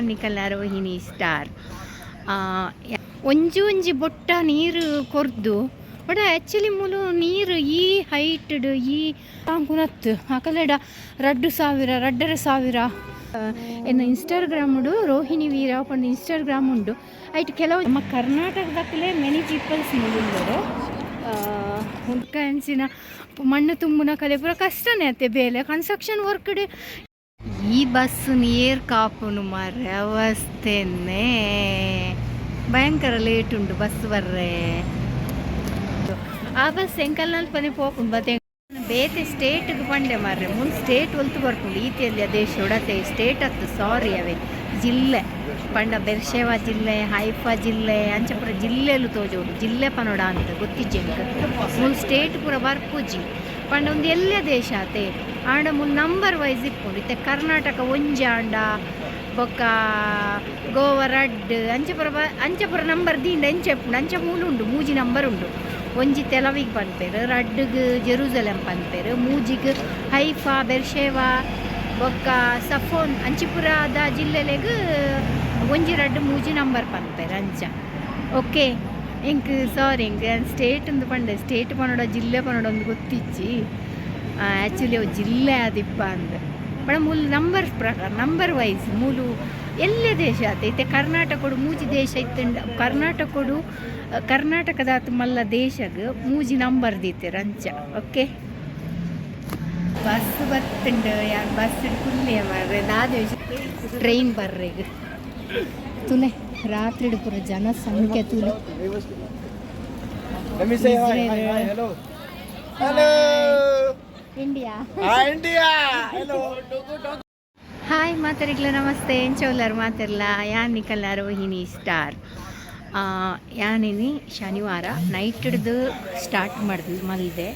ನಿಕಲ Rohini star ಒಂಜಿ ಒಂಜಿ ಬೊಟ್ಟ ನೀರು ಕೊರ್ದು ಬಟ್ ಆ್ಯಕ್ಚುಲಿ ಮೂಲು ನೀರು ಈ ಹೈಟ್ಡ್ ಈ ಕುನತ್ತು ಅಕಲೆಡ ರಡ್ಡು ಸಾವಿರ ರಡ್ಡರ ಸಾವಿರ ಎನ್ನ ಇನ್ಸ್ಟಾಗ್ರಾಮ್ಡು ರೋಹಿಣಿ ವೀರ ಇನ್ಸ್ಟಾಗ್ರಾಮ್ ಉಂಡು ಐಟ್ ಕೆಲವು ನಮ್ಮ ಕರ್ನಾಟಕದಕ್ಕಲೇ ಮೆನಿ ಪೀಪಲ್ಸ್ ಮುಗಿದರು ಹುಡ್ಕ ಮಣ್ಣು ತುಂಬುನ ಕಲೆ ಪೂರ ಕಷ್ಟನೇ ಅತ್ತೆ ಬೇಲೆ ಕನ್ಸ್ಟ್ರಕ್ಷನ್ ವರ್ಕ್ ಈ ಬಸ್ ನೀರ್ ಕಾಪುನು ಮಾರ್ರೆ ಅವಸ್ಥೆನೇ ಭಯಂಕರ ಲೇಟ್ ಉಂಟು ಬಸ್ ಬರ್ರೆ. ಆ ಬಸ್ ಎಂಕಲ್ನಲ್ಲಿ ಪನಿ ಪೋಪುಂಡು ಬತ್ತೆ ಬೇತೆ ಸ್ಟೇಟ್ಗೆ ಪಂಡೆ ಮಾರ್ರೆ. ಮುಂದೆ ಸ್ಟೇಟ್ ಒಲ್ತು ಬರ್ಕೊಂಡು ಈತಿಯಲ್ಲಿ ಅದೇ ಶೊಡತೆ ಸ್ಟೇಟ್ ಹತ್ತು ಸಾರಿ ಅವೇ. ಜಿಲ್ಲೆ, ಪಂಡ ಬೆರ್ಶೇವಾ ಜಿಲ್ಲೆ, ಹೈಫಾ ಜಿಲ್ಲೆ, ಅಂಚಪುರ ಜಿಲ್ಲೆಲು ತೋಜೋಡು. ಜಿಲ್ಲೆ ಪನೋಡ ಅಂತ ಗೊತ್ತಿಜ್ಜೆ ಮುಲ್ ಸ್ಟೇಟ್ ಪೂರ ಬರ್ಪುಜಿ. ಪಂಡ ಒಂದು ಎಲ್ಲ ದೇಶ ಆತೆ ಆಂಡ ಮುಲ್ ನಂಬರ್ ವೈಸ್ ಇಪ್ಪುಂಡು ಇತ್ತೆ ಕರ್ನಾಟಕ ಒಂಜಾಂಡ ಬೊಕ್ಕ ಗೋವಾ ರಡ್ ಅಂಚಪುರ ಬ, ಅಂಚಪುರ ನಂಬರ್ ದೀಂಡ ಎಂಚ ಅಂಚ ಮೂಲು ಉಂಡು ಮೂಜಿ ನಂಬರ್ ಉಂಡು. ಒಂಜಿ ತೆಲವಿಗೆ ಪನ್ಪೇರು, ರಡ್ಡುಗ್ ಜೆರೂಸಲಂ ಪನ್ಪೇರು, ಮೂಜಿಗ್ ಹೈಫಾ, ಬೆರ್ಶೇವಾ, ಬೊಕ್ಕ ಸಫೋನ್, ಅಂಚಿಪುರದ ಜಿಲ್ಲೆಲೆಗ್ ಒಂಜಿ ರಡ್ಡು ಮೂಜಿ ನಂಬರ್ ಪನ್ಪೇರು ಅಂಚ. ಓಕೆ. ಎಂಕ್ ಸಾರಿ എനിക്ക് ಸ್ಟೇಟ್ ಅಂತ ಪಂಡ ಸ್ಟೇಟ್ ಪನೋಡ ಜಿಲ್ಲೆ ಪನೋಡ ಒಂದು ಗೊತ್ತಿಚ್ಚಿ. ಆ್ಯಕ್ಚುಲಿ ಅವು ಜಿಲ್ಲೆ ಆದಿಪ್ಪ ಅಂದ್. ಬಡ ಮೂಲ ನಂಬರ್ ಪ್ರಕಾರ ನಂಬರ್ ವೈಸ್ ಮೂಲು ಎಲ್ಲ ದೇಶ ಆತ? ಇತ್ತೆ ಕರ್ನಾಟಕಡು ಮೂಜಿ ದೇಶ ಇತ್ತಂಡ, ಕರ್ನಾಟಕಡು ಕರ್ನಾಟಕದ ಆತು ಮಲ್ಲ ದೇಶಗ್ ಮೂಜಿ ನಂಬರ್ ದೀತೆರ್ ಅಂಚ ಓಕೆ ಬಸ್ ಬರ್ತಂಡು ಯಾರು ಬಸ್ ಕುಲ್ಲೆ ಮಾರ್ರೆ ದಾದ ಟ್ರೈನ್ ಬರ್ರೆಗ್ ತುಲೆ ರಾತ್ರಿ ಪೂರ ಜನಸಂಖ್ಯೆ ಸಂಖ್ಯೆ. ಇಂಡಿಯಾ. ಹಾಯ್ ಮಾತಾರಿಗ್ಲ ನಮಸ್ತೆ. ಎಂಚೋಲ್ಲರು ಮಾತಾರಲ್ಲ ಯಾನ್ ನಿಕಲ್ಲ ರೋಹಿಣಿ ಸ್ಟಾರ್? ಆ, ಯಾನಿನಿ ಶನಿವಾರ ನೈಟ್ ಹಿಡ್ದು ಸ್ಟಾರ್ಟ್ ಮಾಡಿದ್ವಿ ಮಲ್ದೆ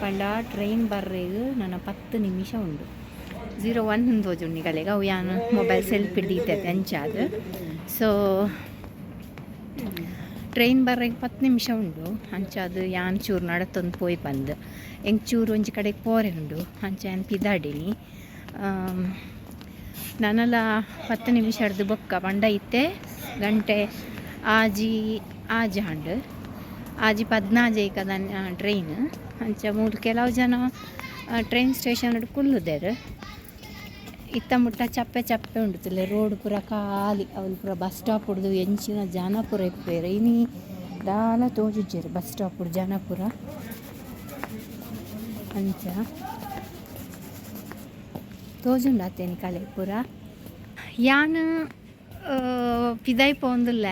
ಪಂಡ ಟ್ರೈನ್ ಬರ್ರೆಗ್ ನನ್ನ ಪತ್ತು ನಿಮಿಷ ಉಂಡು. ಜೀರೋ ಒನ್ ತೋಜುಂಡು ನಿಗಲೆಗ ಅವು ಯಾನು ಮೊಬೈಲ್ ಸೆಲ್ಫ್ ಹಿಡ್ದೈತೆ ಅಂಚಾದ ಸೊ ಟ್ರೈನ್ ಬರ್ರೆಗ್ ಪತ್ತು ನಿಮಿಷ ಉಂಡು. ಅಂಚಾದು ಯಾನ್ ಚೂರು ನಡತ್ತೊಂದು ಪೋಯ್ ಬಂದು. ಎಂಗ್ ಚೂರು ಒಂಜಿ ಕಡೆಗೆ ಪೋರೆ ಉಂಡು. ಅಂಚ ಯಾನ್ ಪಿದಾಡಿನಿ. ನಾನೆಲ್ಲ ಪತ್ತು ನಿಮಿಷ ಹಿಡ್ದು ಬೊಕ್ಕ ಬಂಡ ಇತ್ತೆ. ಗಂಟೆ ಆಜಿ ಆಜಿ ಹಂಡು. ಆಜಿ ಪದ್ನಾಜೈಕ ಕದ ಟ್ರೈನ್ ಅಂಚ ಮೂರು ಕೆಲವು ಜನ ಟ್ರೈನ್ ಸ್ಟೇಷನ್ ಕುಲ್ಲುದೇರು ಇತ್ತ ಮುಟ್ಟ ಚಪ್ಪೆ ಚಪ್ಪೆ ಉಂಡುತ್ತಿಲ್ಲ ರೋಡ್ ಪೂರ ಖಾಲಿ. ಅವಳು ಪೂರ ಬಸ್ ಸ್ಟಾಪ್ ಹುಡ್ದು ಎಂಚಿನ ಜಾನಪುರ ಪೂರ ಇಪ್ಪೇರು ಇನಿ ದಾಲ ತೋಜುಜ್ಜೇರು ಬಸ್ ಸ್ಟಾಪ್ ಹುಡ್ದು ಜನ ಪೂರ ಅಂಚ ತೋಜುಂಡಾತೇನೆ ಕಲೆ ಪೂರ. ಯಾನ್ ಆ, ಪಿದೈ ಪೋಂದುಲ್ಲ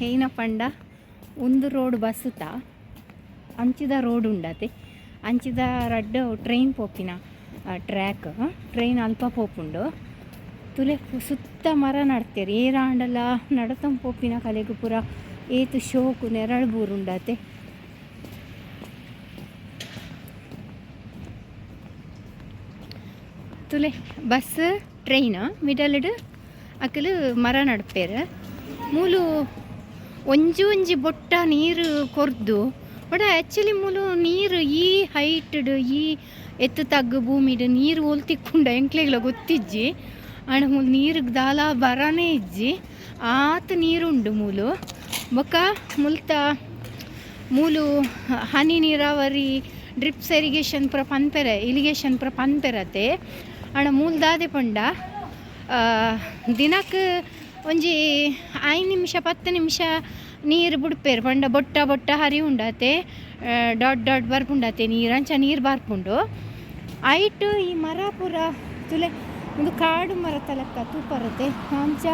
ಏನ ಪಂಡ? ಒಂದು ರೋಡ್ ಬಸ್ಸುತ್ತ ಅಂಚಿದ ರೋಡ್ ಉಂಡಾತೆ ಅಂಚಿದ ರಡ್ಡು ಟ್ರೈನ್ ಪೋಪಿನ. ಟ್ರ್ಯಾಕ್ ಟ್ರೈನ್ ಅಲ್ಪ ಪೋಪುಂಡು. ತುಲೆ ಸುತ್ತ ಮರ ನಡ್ತೇರಿ, ಏರಾಂಡಲ ನಡತಂ ಪೋಪಿನ ಕಲೆಗು ಪೂರ ಏತು ಶೋಕು ನೆರಳು ಬೂರುಂಡತೆ. ತುಲೆ ಬಸ್ ಟ್ರೈನ್ ಮಿಡಲ್ಡ್ ಅಕಲು ಮರ ನಡ್ಪೇರು. ಮೂಲು ಒಂಜಿ ಒಂಜಿ ಬೊಟ್ಟ ನೀರು ಕೊರ್ದು, ಬಡ ಆ್ಯಕ್ಚುಲಿ ಮೂಲು ನೀರು ಈ ಹೈಟ್ಡ್, ಈ ಎತ್ತು ತಗ್ಗು ಭೂಮಿಡ್ ನೀರು ಒಲ್ತಿಕ್ಕೊಂಡ ಎಂಕ್ಲೆಗ್ಲ ಗೊತ್ತಿಜ್ಜಿ. ಮೂಲು ನೀರಿಗೆ ದಾಲ ಬರನೇ ಇಜ್ಜಿ. ಆತ ನೀರುಂಡು ಮೂಲು. ಬೊಕ್ಕ ಮುಲ್ತ ಮೂಲು ಹನಿ ನೀರಾವರಿ, ಡ್ರಿಪ್ಸ್ ಇರಿಗೇಷನ್ ಪೂರ ಪನ್ಪೆರ ಇರಿಗೇಷನ್ ಪೂರ ಪನ್ಪೆರತೆ. ಆಂಡ ಮೂಲ್ದಾದೆ ಪಂಡ ದಿನಕ್ಕೆ ಒಂಜಿ ಐದು ನಿಮಿಷ, ಪತ್ತು ನಿಮಿಷ ನೀರು ಬಿಡ್ಪೇರು. ಪಂಡ ಬೊಟ್ಟ ಬೊಟ್ಟ ಹರಿ ಉಂಡತೆ ಡಾಟ್ ಡಾಟ್ ಬರ್ಪುಂಡತೆ ನೀರು. ಅಂಚ ನೀರು ಬಾರ್ಪುಂಡು. ಐಟು ಈ ಮರ ಪೂರ ತುಲೆ, ಒಂದು ಕಾಡು ಮರ ತಲಕ ತೂಪರತೆ ಆಂಚ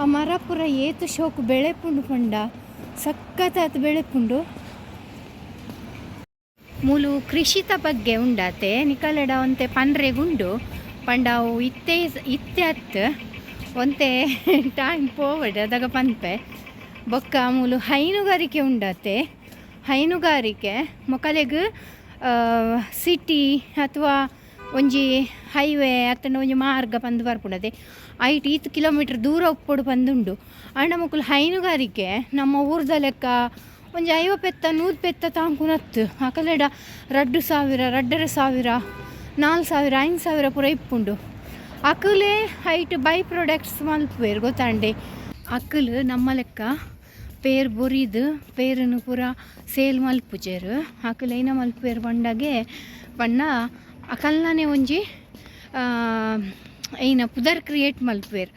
ಆ ಮರ ಏತು ಶೋಕು ಬೆಳೆಪುಂಡು ಪಂಡ ಸಖತ್ತಾತು ಬೆಳೆ ಪುಂಡು. ಮೂಲು ಕೃಷಿತ ಬಗ್ಗೆ ಉಂಡಾತೆ ನಿಕಲೆಡ ಒಂತೆ ಪನ್ರೆಗುಂಡು ಪಂಡಾವು ಇತ್ತೆ ಇತ್ತೆ ಅತ್ ಒಂತೆ ಟೈಮ್ ಪೋವಡ್, ಅದಾಗ ಪನ್ಪೆ. ಬೊಕ್ಕ ಮೂಲು ಹೈನುಗಾರಿಕೆ ಉಂಡಾತೆ. ಹೈನುಗಾರಿಕೆ, ಮೊಕಲೆಗ್ ಸಿಟಿ ಅಥವಾ ಒಂಜಿ ಹೈವೇ ಅತ್ತಂಡ ಒಂಜಿ ಮಾರ್ಗ ಬಂದು ಬರ್ಪುಂಡತೆ ಐಟ್ ಈತ್ ಕಿಲೋಮೀಟ್ರ್ ದೂರ ಉಪ್ಪುಡು ಪಂದುಂಡು ಅಂಡ ಮಕ್ಕಳು ಹೈನುಗಾರಿಕೆ ನಮ್ಮ ಊರ್ದ ಲೆಕ್ಕ ಒಂಜಿ ಐವ ಪೆತ್ತ ನೂರು ಪೆತ್ತ ತಾಂಕುನತ್ತು ಅಕಲೆಡ ರಡ್ಡು ಸಾವಿರ, ರಡ್ಡರ ಸಾವಿರ, ನಾಲ್ಕು ಸಾವಿರ, ಐದು ಸಾವಿರ ಪೂರ ಇಪ್ಪುಂಡು. ಅಕಲೇ ಹೈಟ್ ಬೈ ಪ್ರೊಡಕ್ಟ್ಸ್ ಮಲ್ಪೇರು ಗೊತ್ತಾಂಡೆ. ಅಕುಲು ನಮ್ಮ ಲೆಕ್ಕ ಪೇರ್ ಬೊರಿದು, ಪೇರನ್ನು ಪೂರ ಸೇಲ್ ಮಲ್ಪುಜೆರ್ ಅಕುಲು ಏನ ಮಲ್ಪುವೆರ್ ಪಂಡಗೆ ಪಂಡ ಅಕಲ್ನನೆ ಒಂಜಿ ಏನ ಪುದರ್ ಕ್ರಿಯೇಟ್ ಮಲ್ಪೇರ್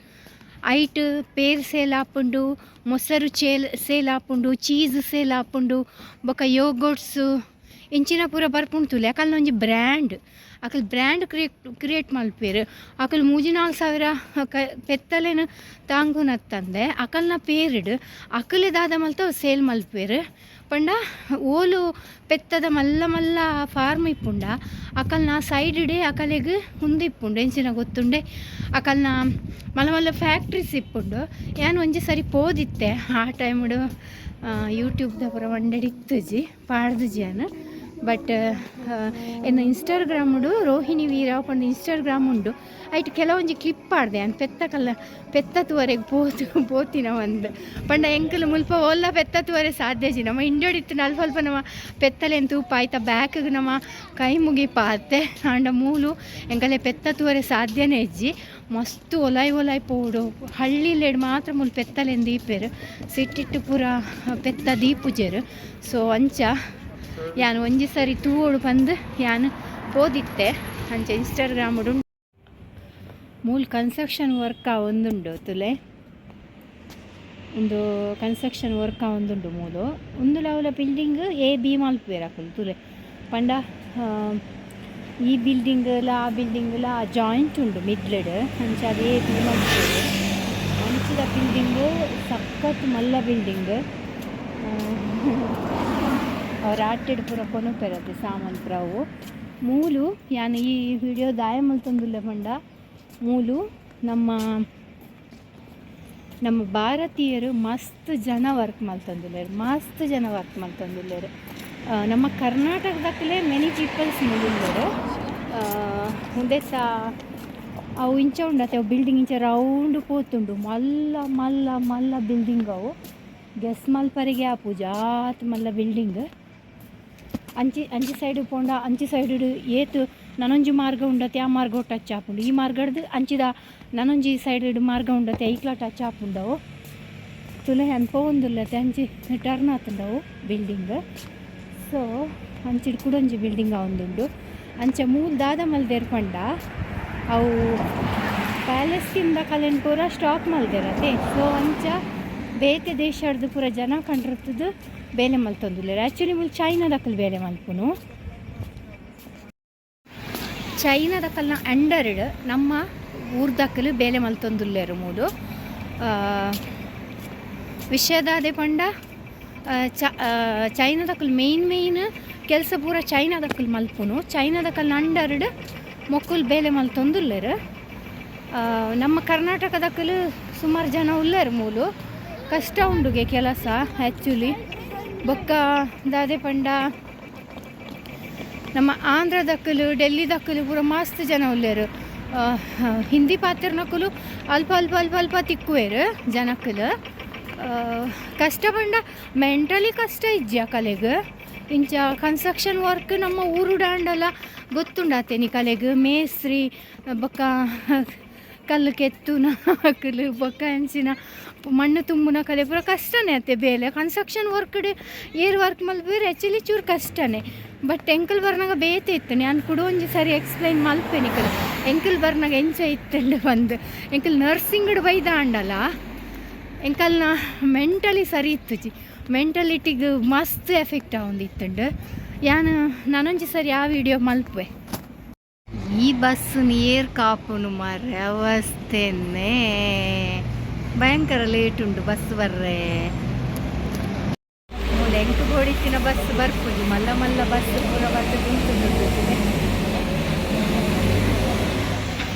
ಐಟ್ ಪೇರ್ ಸೇಲ್ ಆಪುಂಡು, ಮೊಸರು ಚೇಲ್ ಸೇಲ್ ಆಪುಂಡು, ಚೀಸ್ ಸೇಲ್ ಆಪುಂಡು, ಬೊಕ ಯೋಗೋಟ್ಸು ಪೂರ ಬರ್ಪುಂಡ್ತುಲೆ ಅಕಲ್ನ ಒಂಜಿ ಬ್ರ್ಯಾಂಡ್. ಅಕಲ್ ಬ್ರ್ಯಾಂಡ್ ಕ್ರಿಯೇಟ್ ಕ್ರಿಯೇಟ್ ಮಲ್ಪೇರು. ಅಕಲ್ ಮೂಜಿ ನಾಲ್ಕು ಸಾವಿರ ಕ, ಪೆತ್ತಲೇನು ತಾಂಗುನತ್ತಂದೆ ಅಕಲ್ನ ಪೇರಿಡ್ ಅಕಲೆ ದಾದ ಮಲ್ತ ಸೇಲ್ ಮಲ್ಪೇರು. ಪಂಡ ಓಲು ಪೆತ್ತದ ಮಲ್ಲ ಮಲ್ಲ ಫಾರ್ಮ್ ಇಪ್ಪುಂಡ. ಅಕಲ್ನ ಸೈಡ್ ಇಡೇ ಅಕಲೆಗೆ ಮುಂದೆ ಇಪ್ಪುಂಡು. ಎಂಚಿನ ಗೊತ್ತುಂಡೆ. ಅಕಲ್ನ ಮಲ್ಲ ಮಲ್ಲ ಫ್ಯಾಕ್ಟ್ರೀಸ್ ಇಪ್ಪುಂಡು. ಏನು ಒಂಜಿ ಸರಿ ಪೋದಿತ್ತೆ. ಆ ಟೈಮ್ಡು ಯೂಟ್ಯೂಬ್ದ ಪೂರ ಪಾಡ್ದು ಪಾಡ್ದುಜಿ ಅನು ಬಟ್ ಎನ್ನ ಇನ್ಸ್ಟಾಗ್ರಾಮ್ ಉಡು, ರೋಹಿಣಿ ವೀರ ಪಂಡ ಇನ್ಸ್ಟಾಗ್ರಾಮ್ ಉಂಡು ಐಟ್ ಕೆಲವೊಂಜಿ ಕ್ಲಿಪ್ ಆಡ್ದೆ ಅನ್ ಪೆತ್ತಕಲ್ಲ ಪೆತ್ತತುವರೆಗೆ ಪೋತು, ಪೋತಿನ ಒಂದು. ಪಂಡ ಎಂಕಲು ಮುಲ್ಪ ಒಲ್ಲ ಪೆತ್ತತುವರೆ ಸಾಧ್ಯಜಿ ನಮ್ಮ ಇಂಡೋಡಿತ್ತು ಅಲ್ಪ ಅಲ್ಪ ನಮ್ಮ ಪೆತ್ತಲೆನ್ ತೂಪ ಆಯ್ತಾ, ಬ್ಯಾಕ್ಗೆ ನಮ್ಮ ಕೈ ಮುಗಿ ಪಾತೆ ಆಂಡ ಮೂಲು ಎಂಕಲೆ ಪೆತ್ತತುವರೆ ಸಾಧ್ಯನೇ ಇಜ್ಜಿ. ಮಸ್ತ್ ಒಲಾಯ್ ಒಲಾಯ್ ಪೋಡು. ಹಳ್ಳಿಲೆಡ್ ಮಾತ್ರ ಮುಲ್ ಪೆತ್ತಲೆನ್ ದೀಪೆರು. ಸಿಟ್ಟಿಟ್ಟು ಪೂರ ಪೆತ್ತ ದೀಪುಜೆರು. ಸೊ ಅಂಚ ಯಾನು, ಒಂಜಿ ಸರಿ ತೂವೋಡು ಬಂದು ಯಾನು ಓದಿತ್ತೆ. ಅಂಚೆ ಇನ್ಸ್ಟಾಗ್ರಾಮ್ ಉಂಡು. ಮೂಲ್ ಕನ್ಸ್ಟ್ರಕ್ಷನ್ ವರ್ಕ್ ಒಂದುಂಡು ತುಲೆ. ಒಂದು ಕನ್ಸ್ಟ್ರಕ್ಷನ್ ವರ್ಕ್ ಒಂದುಂಡು ಮೂಲು. ಒಂದು ಲವಲ ಬಿಲ್ಡಿಂಗ್ ಎ, ಬಿ ಮಲ್ಪೇರ್ ಅಕುಲು ತುಲೆ. ಪಂಡ ಈ ಬಿಲ್ಡಿಂಗ್ಲ ಆ ಬಿಲ್ಡಿಂಗ್ಲ ಜಾಯಿಂಟ್ ಉಂಡು ಮಿಡ್ಲೆಡ್ ಅಂಚ ಅದು ಬಿ ಮಲ್ಪೇರು ಅಂಚಿದ ಬಿಲ್ಡಿಂಗ್ ಸಖತ್ ಮಲ್ಲ ಬಿಲ್ಡಿಂಗ್ ಅವ್ರು ಆಟೆಡ್ ಪೂರ ಪೆರತಿ ಸಾಮಾನು ಪುರವು ಮೂಲು, ಯಾನು ಈ ವಿಡಿಯೋ ದಾಯ ಮಲ್ತೊಂದುಲ್ಲೆ ಪಂಡ ಮೂಲು, ನಮ್ಮ ನಮ್ಮ ಭಾರತೀಯರು ಮಸ್ತ್ ಜನ ವರ್ಕ್ ಮಲ್ತಂದುಲ್ಲೇರು ಮಸ್ತ್ ಜನ ವರ್ಕ್ ಮಲ್ತಂದುಲ್ಲೇರು ನಮ್ಮ ಕರ್ನಾಟಕದಕ್ಕಲೇ ಮೆನಿ ಪೀಪಲ್ಸ್ ಮುಗಿಲ್ಲೇರು ಮುಂದೆ ಸಹ ಅವು ಇಂಚ ಉಂಡತ್ತೆ, ಅವು ಬಿಲ್ಡಿಂಗ್ ಇಂಚ ರೌಂಡ್ ಪೋತುಂಡು ಮಲ್ಲ ಮಲ್ಲ ಮಲ್ಲ ಬಿಲ್ಡಿಂಗ್ ಅವು. ಗೆಸ್ ಮಲ್ಪರಿಗೆ ಆ ಪೂಜಾತ್ ಮಲ್ಲ ಬಿಲ್ಡಿಂಗ್ ಅಂಚಿ ಅಂಚಿ ಸೈಡ್ ಪೋಂಡ, ಅಂಚಿ ಸೈಡ್ ಏತು ನನೊಂಜಿ ಮಾರ್ಗ ಉಂಡತೆ, ಆ ಮಾರ್ಗ ಟಚ್ ಆಪುಂಡು ಈ ಮಾರ್ಗಡ್ದು ಅಂಚಿದ ನನೊಂಜಿ ಸೈಡ್ ಮಾರ್ಗ ಉಂಡತೆ ಐಕ್ಲ ಟಚ್ ಆಪುಂಡವು ತುಲೆ ಅನ್ಪೋ ಅಂಚಿ ಟರ್ನ್ ಆತುಂಡವು ಬಿಲ್ಡಿಂಗ್. ಸೊ ಅಂಚಿಡ್ ಕುಡೊಂಜಿ ಬಿಲ್ಡಿಂಗ್ ಆವೊಂದುಂಡು ಅಂಚ ಮೂಲ್ ದಾದ ಮಲ್ದೇರ್ ಪಂಡ. ಅವು ಪ್ಯಾಲೆಸ್ತಿಂದ ಕಲೆನ್ ಪೂರ ಸ್ಟಾಕ್ ಮಲ್ದೇರತೆ. ಸೊ, ಅಂಚ ಬೇತೆ ದೇಶದ ಪೂರ ಜನ ಕಂಡಿರ್ತದು ಬೇಲೆ ಮಲ್ತೊಂದುಲ್ಲೇರು ಆ್ಯಕ್ಚುಲಿ ಮುಲ್ ಚೈನಾದಕ್ಕಲ್ ಬೇಲೆ ಮಲ್ಪುನು ಚೈನಾದಕ್ಕಲ್ನ ಅಂಡರ್ಡ್ ನಮ್ಮ ಊರ್ದಕ್ಕಲು ಬೇಲೆ ಮಲ್ತೊಂದುಲ್ಲೇರು ಮೂಡು. ವಿಷಯದ ಅದೇ ಪಂಡ ಚ ಚೈನಾದಕ್ಕಲ್ ಮೇಯ್ನ್ ಮೇಯ್ನ್ ಕೆಲಸ ಪೂರ ಚೈನಾದಕ್ಕಲ್ ಮಲ್ಪುನು ಚೈನಾದಕ್ಕಲ್ ಅಂಡರ್ಡ್ ಮೊಕ್ಕುಲ್ ಬೇಲೆ ಮಲ್ತೊಂದುಲ್ಲೇರು ನಮ್ಮ ಕರ್ನಾಟಕದಕ್ಕಲು ಸುಮಾರು ಜನ ಉಲ್ಲರು ಮೂಲು ಕಷ್ಟ ಉಂಡುಗೆ ಕೆಲಸ ಆ್ಯಕ್ಚುಲಿ ಬೊಕ್ಕ, ದಾದೆ ಪಂಡ. ನಮ್ಮ ಆಂಧ್ರದಕ್ಕಲು ಡೆಲ್ಲಿದಕ್ಕಲು ಪೂರ ಮಸ್ತ್ ಜನ ಉಳ್ಳೇರು ಹಿಂದಿ ಪಾತ್ರನಕ್ಕಲು ಅಲ್ಪ ಅಲ್ಪ ಅಲ್ಪ ಅಲ್ಪ ತಿಕ್ಕುವೇರು ಜನಕ್ಕಲು ಕಷ್ಟ ಪಂಡ ಮೆಂಟಲಿ ಕಷ್ಟ ಇಜ್ಜಿ ಕಲೆಗ್. ಇಂಚ ಕನ್ಸ್ಟ್ರಕ್ಷನ್ ವರ್ಕ್ ನಮ್ಮ ಊರು ದಾಂಡಲ ಗೊತ್ತುಂಡಾತೆ ಕಲೆಗೆ ಕಲೆಗ್. ಮೇಸ್ತ್ರಿ, ಬೊಕ್ಕ ಕಲ್ಲು ಕೆತ್ತುನ ಹಾಕಲು ಬೊಕ್ಕ ಹೆಂಚಿನ ಮಣ್ಣು ತುಂಬುನ ಕಲೆ ಪೂರ ಕಷ್ಟನೇ ಅತ್ತೆ ಬೇಲೆ. ಕನ್ಸ್ಟ್ರಕ್ಷನ್ ವರ್ಕ್ ಏರ್ ವರ್ಕ್ ಮಲ್ಪೇರು ಆ್ಯಕ್ಚುಲಿ ಚೂರು ಕಷ್ಟನೇ. ಬಟ್ ಎಂಕಲ್ ಬರ್ನಾಗ ಬೇತೆ ಇತ್ತು. ನಾನು ಕೂಡ ಒಂಜಿ ಸರಿ ಎಕ್ಸ್ಪ್ಲೈನ್ ಮಲ್ಪೇನಿ ಕಲ. ಎಂಕಲ್ ಬರ್ನಾಗ ಎಂಚ ಇತ್ತಂಡು ಬಂದು. ಎಂಕಲ್ ನರ್ಸಿಂಗ್ ಬೈದ ಅಂಡಲ್ಲ ಎಂಕಲ್ನ ಮೆಂಟಲಿ ಸರಿ ಇತ್ತು ಮೆಂಟಲಿಟಿಗೆ ಮಸ್ತ್ ಎಫೆಕ್ಟ್ ಆವೊಂದಿತ್ತಂಡು. ಯಾನು, ನಾನೊಂಜಿ ಸರಿ ಆ ವಿಡಿಯೋ ಮಲ್ಪೆ ಈ ಬಸ್ ನೀರ್ ಕಾಪುನು ಮಾರ್ರೆ ಅವಸ್ಥೆನೇ ಭಯಂಕರ ಲೇಟ್ ಉಂಟು ಬಸ್ ಬರ್ರೆ. ಎಂಟು ಗೋಡಿತ್ತಿನ ಬಸ್ ಬರ್ಪುಜಿ ಮಲ್ಲ ಮಲ್ಲ ಬಸ್ ಪೂರ ಬಸ್ ಕುಂತುಂಡು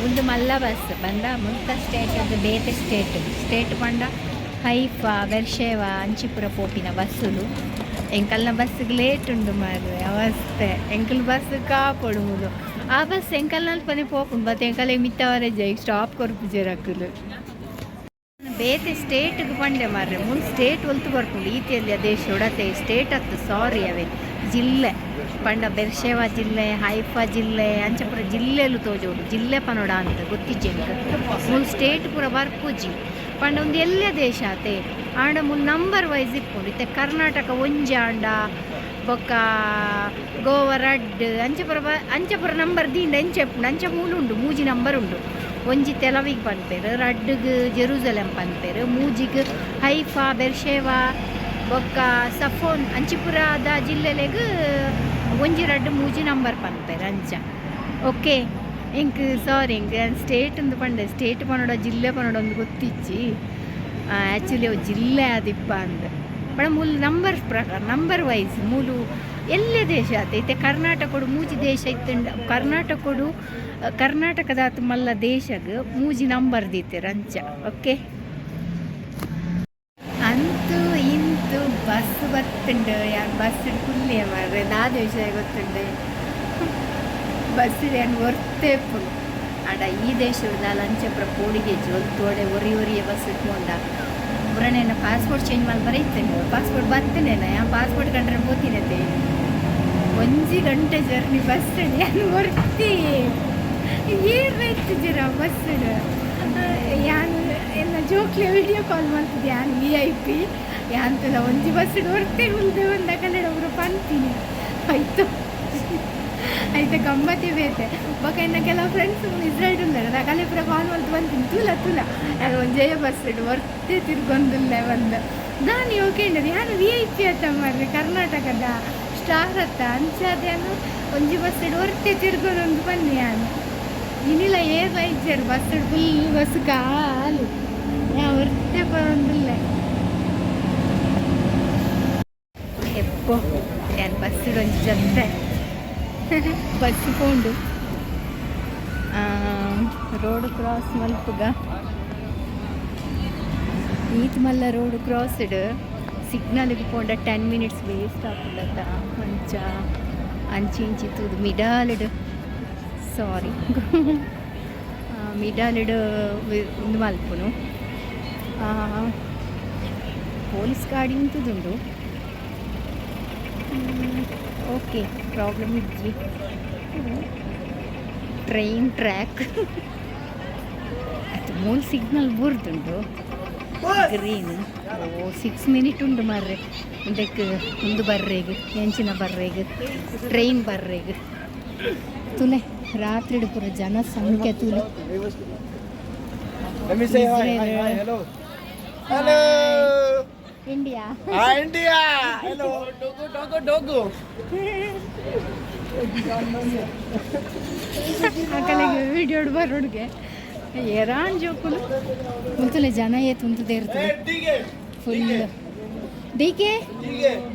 ಒಂದು ಮಲ್ಲ ಬಸ್ ಬಂದ ಮುಲ್ತ ಸ್ಟೇಟ್ ಅದು ಬೇತೆ ಸ್ಟೇಟ್ ಸ್ಟೇಟ್ ಪಂಡ ಹೈಫಾ, ಬೆರ್ಶೇವ, ಅಂಚಿಪುರ, ಪೋಪಿನ ಬಸ್ಸುಲು ಎಂಕಲ್ನ ಬಸ್ಸಿಗೆ ಲೇಟ್ ಉಂಡು ಮಾರ್ರೆ, ಅವಸ್ಥೆ. ಎಂಕಲ್ ಬಸ್ ಕಾಪೊಡು ಆ ಬಸ್ ಎಂಕಲ್ನಲ್ಲಿ ಪನೆ ಪೋಪುಂಡು ಬತ್ ಎಂಕಲ್ ಮಿತ್ತವರೆ ಜೈ ಸ್ಟಾಪ್ ಕೊರ್ಪುಜೆರಕ್ಕಲು ಬೇತೆ ಸ್ಟೇಟ್ಗೆ ಪಂಡೆ ಮಾರ್ರೆ ಮುನ್ ಸ್ಟೇಟ್ ಒಲ್ತು ಬರ್ಕೊಂಡು, ಈತಿಯಲ್ಲಿ ದೇಶ ಉಡತೆ ಸ್ಟೇಟ್ ಹತ್ತು ಸಾರಿ ಅವೇ. ಜಿಲ್ಲೆ, ಪಂಡ ಬೆರ್ಶೇವ ಜಿಲ್ಲೆ, ಹೈಫಾ ಜಿಲ್ಲೆ, ಅಂಚಪುರ ಜಿಲ್ಲೆಲು ತೋಜೋಡು, ಜಿಲ್ಲೆ ಪನೋಡ ಅಂತ ಗೊತ್ತಿಜ್ಜೆ ಮುಲ್ ಸ್ಟೇಟ್ ಪೂರ ಬರ್ಪುಜಿ ಪಂಡ ಒಂದು ಎಲ್ಲ ದೇಶ ಆತೆ ಆಂಡ ಮುಲ್ ನಂಬರ್ ವೈಸ್ ಇಪ್ಪುಂಡು ಇತ್ತೆ ಕರ್ನಾಟಕ ಒಂಜಿ ಆಂಡ ಬೊಕ್ಕ, ಗೋವಾ ರಡ್ ಅಂಚಪುರ ಬ ಅಂಚಪುರ ನಂಬರ್ ದೀಂಡ ಎಂಚೆ ಅಂಚ ಮೂಲು ಮೂಜಿ ನಂಬರ್ ಉಂಡು ಒಂಜಿ ತೆಲವಿಗೆ ಪನ್ಪೆರ್, ರಡ್ಡ್ಗ್ ಜೆರೂಸಲಂ ಪನ್ಪೆರ್, ಮೂಜಿಗ್ ಹೈಫಾ, ಬೆರ್ಶೇವಾ, ಬೊಕ್ಕ ಸಫೋನ್, ಅಂಚಿಪುರದ ಜಿಲ್ಲೆಲೆಗ್ ಒಂಜಿ ರಡ್ಡ್ ಮೂಜಿ ನಂಬರ್ ಪನ್ಪೆರ್ ಅಂಚ. ಓಕೆ ಎಂಕ್ ಸಾರಿ ಇಂಕ್ ಸ್ಟೇಟ್ ಒಂದು ಪಂಡೆ ಸ್ಟೇಟ್ ಪನೋಡ, ಜಿಲ್ಲೆ ಪನೋಡ ಒಂದು ಗೊತ್ತಿಚ್ಚಿ. ಆ್ಯಕ್ಚುಲಿ ಅವು ಜಿಲ್ಲೆ ಆದಿಪ್ಪ ಅಂದ್. ಬಡ ಮೂಲ ನಂಬರ್ ಪ್ರಕಾರ ನಂಬರ್ ವೈಸ್ ಮೂಲು ಎಲ್ಲ ದೇಶ ಆತೈತೆ ಕರ್ನಾಟಕಡು ಮೂಜಿ ದೇಶ ಇತ್ತಂಡ, ಕರ್ನಾಟಕಡು ಕರ್ನಾಟಕದ ಆತು ಮಲ್ಲ ದೇಶಗ್ ಮೂಜಿ ನಂಬರ್ ದೀತೆರ್ ರಂಚ. ಓಕೆ ಅಂತೂ ಇಂತು ಬಸ್ ಬತ್ತುಂಡು, ಯಾರು ಬಸ್ ಕುಲ್ಲೆ ಮಾರ್ರೆ ನಾದ ವಿಷಯ ಗೊತ್ತುಂಡೆ. ಬಸ್ ಏನು ಒರ್ತೇ ಅಡ ಈ ದೇಶದ ಲಂಚಪ್ರ ಕೋಡಿಗೆ ಜೋಲ್ತೋಡೆ ಒರಿ ಒರಿಯ ಬಸ್ ಇಟ್ಕೊಂಡ. ಬುರನೇನ ಪಾಸ್ಪೋರ್ಟ್ ಚೇಂಜ್ ಮಾಡಿ ಬರೀತೇನೆ ಪಾಸ್ಪೋರ್ಟ್ ಬರ್ತೇನೇನ ಯಾ ಪಾಸ್ಪೋರ್ಟ್ ಕಂಡ್ರೆ ಬೋತಿನತೆ ಒಂಜಿ ಗಂಟೆ ಜರ್ನಿ ಬಸ್ ಯಾನು ಬರ್ತಿ ಏನಾಯ್ತು ಜರ ಬಸ್ ಯಾನು, ಎಲ್ಲ ಜೋಕ್ಲಿ ವಿಡಿಯೋ ಕಾಲ್ ಮಾಡ್ತಿದ್ದೆ ಯಾನು ವಿ ಐ ಪಿ ಯಾಂತಲ್ಲ ಒಂಜಿ ಬಸ್ ಹೊರ್ತೆ ಒಂದು ಕನ್ನಡ ಒಬ್ರು ಪಂತೀನಿ ಆಯ್ತು. ಆಯ್ತು ಗಮ್ಮತ್ತೇ ಬೇತೆ ಬೊಕ ಇನ್ನ ಕೆಲವು ಫ್ರೆಂಡ್ಸ್ ಇಸ್ರೇಲ್ ಉಂದಾರೆ ನಗಲೆ ಪುರ ಕಾಲ್ ಮಾಡ್ತು ಬಂತು ತುಲ ತುಲ. ಆಗ ಒಂದು ಜಯ ಬಸ್ ಇಡು ಹೊರ್ತೆ ತಿರ್ಗೊಂದಿಲ್ಲ ಬಂದು. ನಾನು ಯೋಕೇಂಡದು ಯಾರು ವಿ ಐ ಪಿ ಅತ್ತ ಕರ್ನಾಟಕದ ಸ್ಟಾರ್ ಅತ್ತ ಅಂಚಾದೇನು ಒಂಜಿ ಬಸ್ ಇಡು ಹೊರ್ತೆ ತಿರ್ಗೊಂದೊಂದು ಬನ್ನಿ ನಾನು. ಇನ್ನಿಲ್ಲ ಏರ್ ಲೈಜರ್ ಬಸ್ ಫುಲ್ ಬಸ್ ಕಾಲು ಯಾ ಹೊರ್ತೆ ಬಂದಿಲ್ಲ ಎಪ್ಪೋ, ಯಾರು ಬಸ್ ಒಂಜಿ ಜೊತೆ? ಆ ರೋಡ್ ಕ್ರಾಸ್ ಮಲ್ಪುಗ ಈತ್ ಮಲ್ಲ ರೋಡ್ ಕ್ರಾಸ್ಡ್ ಸಿಗ್ನಲ್ಗೆ ಪೋಂಡ ಟೆನ್ ಮಿನಿಟ್ಸ್ ವೇಸ್ಟ್ ಆಗ್ತದ ಮಂಚ ಅಂಚಿ ಇಂಚಿ ತೂದು ಮಿಡಾಲ್ಡ್ ಸಾರಿ ಮಿಡಾಲ್ಡ್ ಒಂದು ಮಲ್ಪುನು ಪೊಲೀಸ್ ಗಾಡಿ ಇಂತದುಂಡು. ಓಕೆ ಪ್ರಾಬ್ಲಮ್ ಇದ್ವಿ ಟ್ರೈನ್ ಟ್ರ್ಯಾಕ್ ಅದು ಮೂಲ ಸಿಗ್ನಲ್ ಬುರ್ದುಂಡು ಗ್ರೀನ್ ಓ ಸಿಕ್ಸ್ ಮಿನಿಟ್ ಉಂಡು ಮಾರ್ರೆ. ಇದಕ್ಕೆ ಒಂದು ಬರ್ರೆಗೆ ಎಂಚಿನ ಬರ್ರೆಗೆ ಟ್ರೈನ್ ಬರ್ರೆಗೆ. ತುಲೆ ರಾತ್ರಿ ಪೂರ ಜನಸಂಖ್ಯೆ ತುಲೆ. Let me say hi. Hi, Israel. hi, hello. Hello. India hello India. Hello. Dogo, ಆಕಲಿಗೆ ವಿಡಿಯೋ ಆ ಹುಡುಗೆ ಏರಾನ್ ಜೋಕುಲು ಮುಂತಲೆ ಜನ ಏ ತುಂತದೆ ಇರ್ತದೆ. Full D K.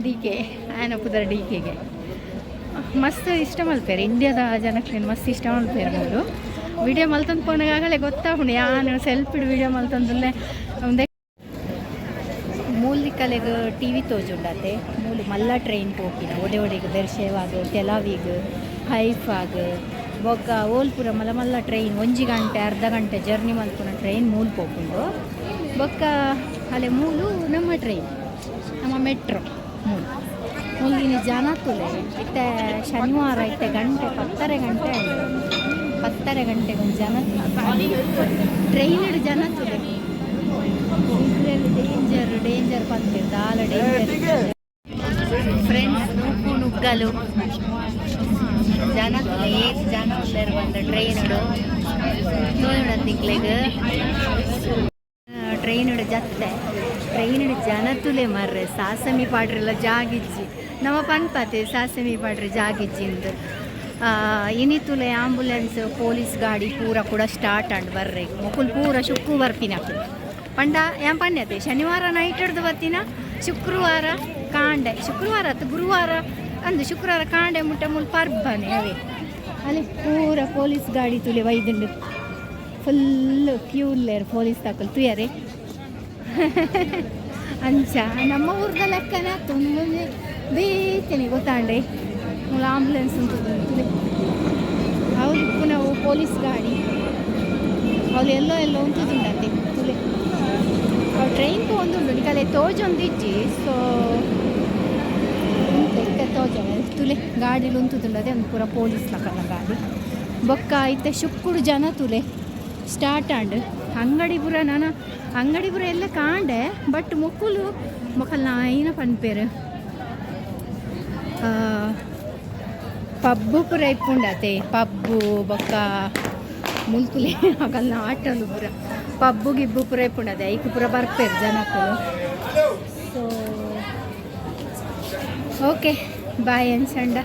D K ಆನಪ್ಪುದರ D ಕೆಗೆ ಮಸ್ತ್ ಇಷ್ಟ ಮಲ್ಪೇರು ಇಂಡಿಯಾದ ಜನಕ್ಕೆ ಮಸ್ತ್ ಇಷ್ಟ ಮಲ್ಪೇರು ಅವರು ವಿಡಿಯೋ ಮಲ್ತಂದು ಪೋನಾಗಲೇ ಗೊತ್ತಾಗುಂಡು ಯಾನು ಸೆಲ್ಫಿಡ್ ವಿಡಿಯೋ ಮಲ್ತಂದಲ್ಲೇ ಮೂಲಿಕಲೆಗ್ ಟಿ ವಿ ತೋಜುಂಡತೆ. ಮೂಲು ಮಲ್ಲ ಟ್ರೈನ್ ಪೋಪಿನ ಒಡೆ ಒಡೆಗ್ ಬೆರ್ಶೇವಾಗ್ ತೆಲಾವಿಗ್ ಹೈಫಾಗ್ ಬೊಕ್ಕ ಓಲ್ಪುರ ಮಲ್ಲ ಮಲ್ಲ ಟ್ರೈನ್ ಒಂಜಿ ಗಂಟೆ, ಅರ್ಧ ಗಂಟೆ ಜರ್ನಿ ಮಲ್ಪುನ ಟ್ರೈನ್ ಮೂಲು ಪೋಪುಂಡು ಬೊಕ್ಕ ಅಲೆ ಮೂಲು ನಮ್ಮ ಟ್ರೈನ್ ನಮ್ಮ ಮೆಟ್ರೋ ಮೂಲು. ಮುಂದಿನ ಜನ ತುಲೆ, ಇತ್ತೆ ಶನಿವಾರ, ಇತ್ತೆ ಗಂಟೆ ಪತ್ತರೆ ಗಂಟೆ ಪತ್ತರೆ ಗಂಟೆಗೊಂದು ಜನ ಟ್ರೈನ್ ಜನ ತುಲೆ. ಇಸ್ರೇಲ್ ಡೇಂಜರ್ ಡೇಂಜರ್ ಬಂದಿರ್ದು ಆಲ ಡೇಂಜರ್ ಫ್ರೆಂಡ್ಸ್ ನೂಕು ನುಗ್ಗಲು ಜನ ತುಲೆ ಏಸ್ ಜನ ಉಳ್ಳೇರು ಬಂದ ಟ್ರೈನಡು ತೋಯಣತ್ತಿಗ್ಲೆಗ್ ಟ್ರೈನಡು ಜತ್ತೆ. ಟ್ರೈನ್ ಜನ ತುಲೆ ಮರ್ರೆ. ಸಾಸಮಿ ಪಾಡ್ರೆಲ್ಲ ಜಾಗಿಜ್ಜಿ. ನಮ್ಮ ಪನ್ಪತೆ ಸಾಸಮಿ ಪಾಡ್ರೆ ಜಾಗಿಜ್ಜಿಂದು ಇನಿತುಲೆ ಆಂಬುಲೆನ್ಸ್ ಪೊಲೀಸ್ ಗಾಡಿ ಪೂರ ಕೂಡ ಸ್ಟಾರ್ಟ್ ಆಂಡ್ ಬರ್ರೆ. ಮುಕುಲ್ ಪೂರ ಶುಕ್ಕು ಬರ್ಪಿನಕು ಪಂಡ ಯಾನ್ ಪನ್ಯತೆ ಶನಿವಾರ ನೈಟ್ ಹಿಡ್ದು ಬತ್ತಿನ ಶುಕ್ರವಾರ ಕಾಂಡೆ. ಶುಕ್ರವಾರ ಅಥವಾ ಗುರುವಾರ ಅಂದು ಶುಕ್ರವಾರ ಕಾಂಡೆ ಮುಟ್ಟ ಮುಲ್ ಪರ್ಬನೆ ಅವೇ. ಅಲ್ಲಿ ಪೂರ ಪೊಲೀಸ್ ಗಾಡಿ ತುಲೆ ವೈದಂಡು ಫುಲ್ ಕ್ಯೂಲ್ಲೇರ್ ಪೊಲೀಸ್ ತಾಕಲ್ ತುಯರೆ ಅಂಚ, ನಮ್ಮ ಊರ್ದ ಲೆಕ್ಕನ ತುಂಬ ಬೇತೇನೆ ಗೊತ್ತಾಂಡೆ. ಮುಳ ಆಂಬುಲೆನ್ಸ್ ಅಂತ ಅವ್ರಿಗೂ ಪುನಃ ಪೊಲೀಸ್ ಗಾಡಿ. ಅವ್ರು ಎಲ್ಲೋ ಎಲ್ಲೋ ತುಲೆ ಟ್ರೈನ್ ಒಂದು ನಿಕಲೆ ತೋಜೊಂದಿಜ್ಜಿ ಸೊ ತೋಜವೆ ತುಲೆ ಗಾಡಿಲು ಉಂತುದುಂಡದೆ ಒಂದು ಪೂರ ಪೊಲೀಸ್ ಲಕ್ಕಲ್ಲ ಗಾಡಿ. ಬೊಕ್ಕ ಇತ್ತೆ ಶುಕ್ಕುಡು ಜನ ತುಲೆ ಸ್ಟಾರ್ಟ್ ಆಂಡ್. ಅಂಗಡಿ ಪೂರ ನಾನು, ಅಂಗಡಿ ಪೂರ ಎಲ್ಲ ಕಾಂಡೆ ಬಟ್ ಮುಕ್ಕುಲು ಮೊಕಲ್ ನಾಯಿನ ಪನ್ಪೇರು. ಪಬ್ಬು ಪೂರ ಇಪ್ಪುಂಡತೆ, ಪಬ್ಬು, ಬೊಕ್ಕ ಮುಲ್ಕುಲೆ ಆಗಲ್ಲ ಆಟಲು ಪೂರ. ಪಬ್ಬು ಗಿಬ್ಬು ಪೂರೇ ಪುಣದೆ ಐಕು ಪುರ ಬರ್ತೇವೆ ಜನ ಸೊ ಓಕೆ ಬಾಯ್ ಅನ್ಸಂಡ.